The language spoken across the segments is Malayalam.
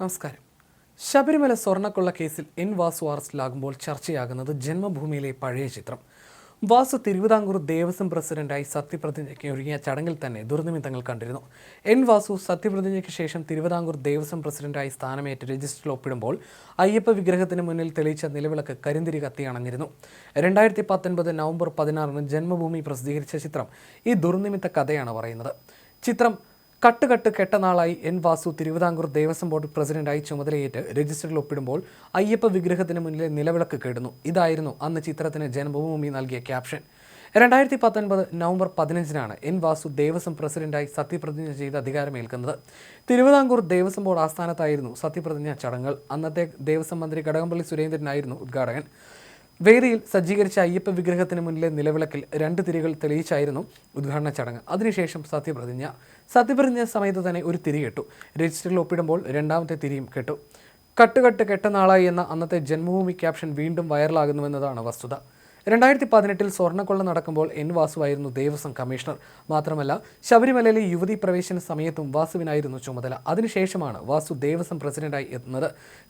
നമസ്കാരം. ശബരിമല സ്വർണക്കൊള്ള കേസിൽ എൻ വാസു അറസ്റ്റിലാകുമ്പോൾ ചർച്ചയാകുന്നത് ജന്മഭൂമിയിലെ പഴയ ചിത്രം. വാസു തിരുവിതാംകൂർ ദേവസ്വം പ്രസിഡന്റായി സത്യപ്രതിജ്ഞയ്ക്ക് ഒരുങ്ങിയ ചടങ്ങിൽ തന്നെ ദുർനിമിത്തങ്ങൾ കണ്ടിരുന്നു. എൻ വാസു സത്യപ്രതിജ്ഞയ്ക്ക് ശേഷം തിരുവിതാംകൂർ ദേവസ്വം പ്രസിഡന്റായി സ്ഥാനമേറ്റ് രജിസ്റ്ററിൽ ഒപ്പിടുമ്പോൾ അയ്യപ്പ വിഗ്രഹത്തിന് മുന്നിൽ തെളിയിച്ച നിലവിളക്ക് കരിന്തിരി കത്തി അണഞ്ഞിരുന്നു രണ്ടായിരത്തി പത്തൊൻപത് നവംബർ പതിനാറിന് ജന്മഭൂമി പ്രസിദ്ധീകരിച്ച ചിത്രം ഈ ദുർനിമിത്ത കഥയാണ് പറയുന്നത്. ചിത്രം കട്ടുകട്ട് കെട്ടനാളായി എൻ വാസു തിരുവിതാംകൂർ ദേവസ്വം ബോർഡ് പ്രസിഡന്റായി ചുമതലയേറ്റ് രജിസ്റ്ററിൽ ഒപ്പിടുമ്പോൾ അയ്യപ്പ വിഗ്രഹത്തിന് മുന്നിലെ നിലവിളക്ക് കേടുന്നു. ഇതായിരുന്നു അന്ന് ചിത്രത്തിന് ജന്മഭൂമി നൽകിയ ക്യാപ്ഷൻ. രണ്ടായിരത്തി പത്തൊൻപത് നവംബർ പതിനഞ്ചിനാണ് എൻ വാസു ദേവസ്വം പ്രസിഡന്റായി സത്യപ്രതിജ്ഞ ചെയ്ത് അധികാരമേൽക്കുന്നത്. തിരുവിതാംകൂർ ദേവസ്വം ബോർഡ് ആസ്ഥാനത്തായിരുന്നു സത്യപ്രതിജ്ഞ ചടങ്ങുകൾ. അന്നത്തെ ദേവസ്വം മന്ത്രി കടകംപള്ളി സുരേന്ദ്രനായിരുന്നു ഉദ്ഘാടകൻ. വേദിയിൽ സജ്ജീകരിച്ച അയ്യപ്പ വിഗ്രഹത്തിന് മുന്നിലെ നിലവിളക്കിൽ രണ്ട് തിരികൾ തെളിയിച്ചായിരുന്നു ഉദ്ഘാടന ചടങ്ങ്. അതിനുശേഷം സത്യപ്രതിജ്ഞ. സത്യപ്രതിജ്ഞ സമയത്ത് തന്നെ ഒരു തിരി കെട്ടു. രജിസ്റ്ററിൽ ഒപ്പിടുമ്പോൾ രണ്ടാമത്തെ തിരിയും കെട്ടു. കട്ടുകട്ട് കെട്ട നാളായി എന്ന അന്നത്തെ ജന്മഭൂമി ക്യാപ്ഷൻ വീണ്ടും വൈറലാകുന്നുവെന്നതാണ് വസ്തുത. രണ്ടായിരത്തി പതിനെട്ടിൽ സ്വർണക്കൊള്ള നടക്കുമ്പോൾ എൻ വാസുവായിരുന്നു ദേവസ്വം കമ്മീഷണർ. മാത്രമല്ല ശബരിമലയിലെ യുവതി പ്രവേശന സമയത്തും വാസുവിനായിരുന്നു ചുമതല. അതിനുശേഷമാണ് വാസു ദേവസ്വം പ്രസിഡന്റായി എത്തുന്നത്.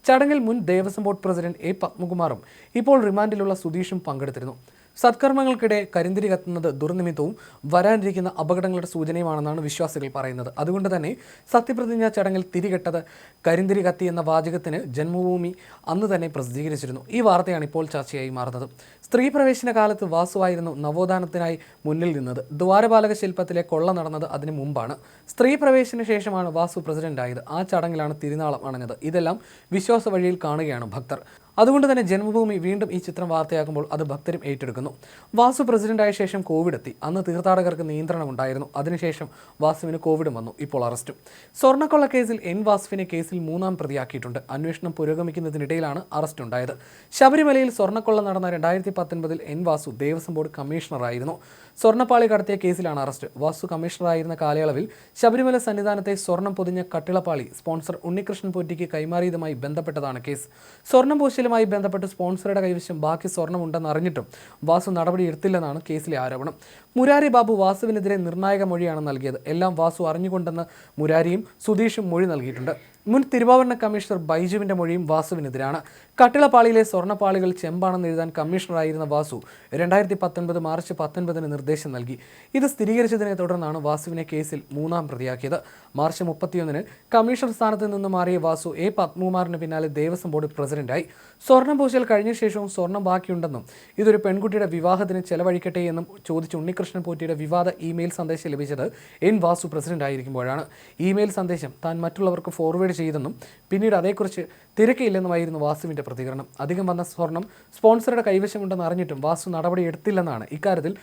ചടങ്ങിൽ മുൻ ദേവസ്വം ബോർഡ് പ്രസിഡന്റ് എ പത്മകുമാറും ഇപ്പോൾ റിമാൻഡിലുള്ള സുധീഷും പങ്കെടുത്തിരുന്നു. സത്കർമ്മങ്ങൾക്കിടെ കരിന്തിരി കത്തുന്നത് ദുർനിമിത്തവും വരാനിരിക്കുന്ന അപകടങ്ങളുടെ സൂചനയുമാണെന്നാണ് വിശ്വാസികൾ പറയുന്നത്. അതുകൊണ്ട് തന്നെ സത്യപ്രതിജ്ഞാ ചടങ്ങിൽ തിരികെട്ടത് കരിന്തിരി കത്തി എന്ന വാചകത്തിന് ജന്മഭൂമി അന്ന് തന്നെ പ്രസിദ്ധീകരിച്ചിരുന്നു. ഈ വാർത്തയാണ് ഇപ്പോൾ ചർച്ചയായി മാറുന്നത്. സ്ത്രീ പ്രവേശന കാലത്ത് വാസുവായിരുന്നു നവോത്ഥാനത്തിനായി മുന്നിൽ നിന്നത്. ദ്വാരപാലക ശില്പത്തിലെ കൊള്ള നടന്നത് അതിനു മുമ്പാണ്. സ്ത്രീ പ്രവേശന ശേഷമാണ് വാസു പ്രസിഡന്റായത്. ആ ചടങ്ങിലാണ് തിരുനാളം അണഞ്ഞത്. ഇതെല്ലാം വിശ്വാസ വഴിയിൽ കാണുകയാണ് ഭക്തർ. അതുകൊണ്ട് തന്നെ ജന്മഭൂമി വീണ്ടും ഈ ചിത്രം വാർത്തയാക്കുമ്പോൾ അത് ഭക്തരും ഏറ്റെടുക്കുന്നു. വാസു പ്രസിഡന്റായ ശേഷം കോവിഡ് എത്തി. അന്ന് തീർത്ഥാടകർക്ക് നിയന്ത്രണം ഉണ്ടായിരുന്നു. അതിനുശേഷം വാസുവിന് കോവിഡും വന്നു. ഇപ്പോൾ അറസ്റ്റും. സ്വർണക്കൊള്ള കേസിൽ എൻ വാസുവിനെ കേസിൽ മൂന്നാം പ്രതിയാക്കിയിട്ടുണ്ട്. അന്വേഷണം പുരോഗമിക്കുന്നതിനിടയിലാണ് അറസ്റ്റ് ഉണ്ടായത് ശബരിമലയിൽ സ്വർണക്കൊള്ള നടന്ന രണ്ടായിരത്തി പത്തൊൻപതിൽ എൻ വാസു ദേവസ്വം ബോർഡ് കമ്മീഷണറായിരുന്നു. സ്വർണപ്പാളി കടത്തിയ കേസിലാണ് അറസ്റ്റ്. വാസു കമ്മീഷണറായിരുന്ന കാലയളവിൽ ശബരിമല സന്നിധാനത്തെ സ്വർണം പൊതിഞ്ഞ കട്ടിളപ്പാളി സ്പോൺസർ ഉണ്ണികൃഷ്ണൻ പൊറ്റിക്ക് കൈമാറിയതുമായി ബന്ധപ്പെട്ടതാണ് കേസ്. സ്വർണം പൂശലുമായി ബന്ധപ്പെട്ട് സ്പോൺസറുടെ കൈവശം ബാക്കി സ്വർണമുണ്ടെന്ന് അറിഞ്ഞിട്ടും വാസു നടപടിയെടുത്തില്ലെന്നാണ് കേസിലെ ആരോപണം. മുരാരി ബാബു വാസുവിനെതിരെ നിർണായക മൊഴിയാണ് നൽകിയത്. എല്ലാം വാസു അറിഞ്ഞുകൊണ്ടെന്ന് മുരാരിയും സുധീഷും മൊഴി നൽകിയിട്ടുണ്ട്. മുൻ തിരുവാഭരണ കമ്മീഷണർ ബൈജുവിന്റെ മൊഴിയും വാസുവിനെതിരാണ്. കട്ടിളപ്പാളിയിലെ സ്വർണപ്പാളികൾ ചെമ്പാണെന്ന് എഴുതാൻ കമ്മീഷണറായിരുന്ന വാസു രണ്ടായിരത്തി പത്തൊൻപത് മാർച്ച് പത്തൊൻപതിന് നിർദ്ദേശം നൽകി. ഇത് സ്ഥിരീകരിച്ചതിനെ തുടർന്നാണ് വാസുവിനെ കേസിൽ മൂന്നാം പ്രതിയാക്കിയത്. മാർച്ച് മുപ്പത്തിയൊന്നിന് കമ്മീഷണർ സ്ഥാനത്ത് നിന്ന് മാറിയ വാസു എ. പത്മകുമാറിന് പിന്നാലെ ദേവസ്വം ബോർഡ് പ്രസിഡന്റായി. സ്വർണം പൂശൽ കഴിഞ്ഞ ശേഷവും സ്വർണം ബാക്കിയുണ്ടെന്നും ഇതൊരു പെൺകുട്ടിയുടെ വിവാഹത്തിന് ചെലവഴിക്കട്ടെ എന്നും ചോദിച്ച് ഉണ്ണികൃഷ്ണൻ പോറ്റിയുടെ വിവാദ ഇമെയിൽ സന്ദേശം ലഭിച്ചത് എൻ. വാസു പ്രസിഡന്റ് ആയിരിക്കുമ്പോഴാണ് ഇമെയിൽ സന്ദേശം താൻ മറ്റുള്ളവർക്ക് ഫോർവേഡ് ചെയ്തെന്നും പിന്നീട് അതേക്കുറിച്ച് തിരക്കില്ലെന്നുമായിരുന്നു വാസുവിന്റെ പ്രതികരണം. അധികം വന്ന സ്വർണം സ്പോൺസറുടെ കൈവശമുണ്ടെന്ന് അറിഞ്ഞിട്ടും വാസു നടപടി എടുത്തില്ലെന്നാണ്. ഇക്കാര്യത്തിൽ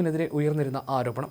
വാസുവിനെതിരെ ഉയർന്നിരുന്ന ആരോപണം.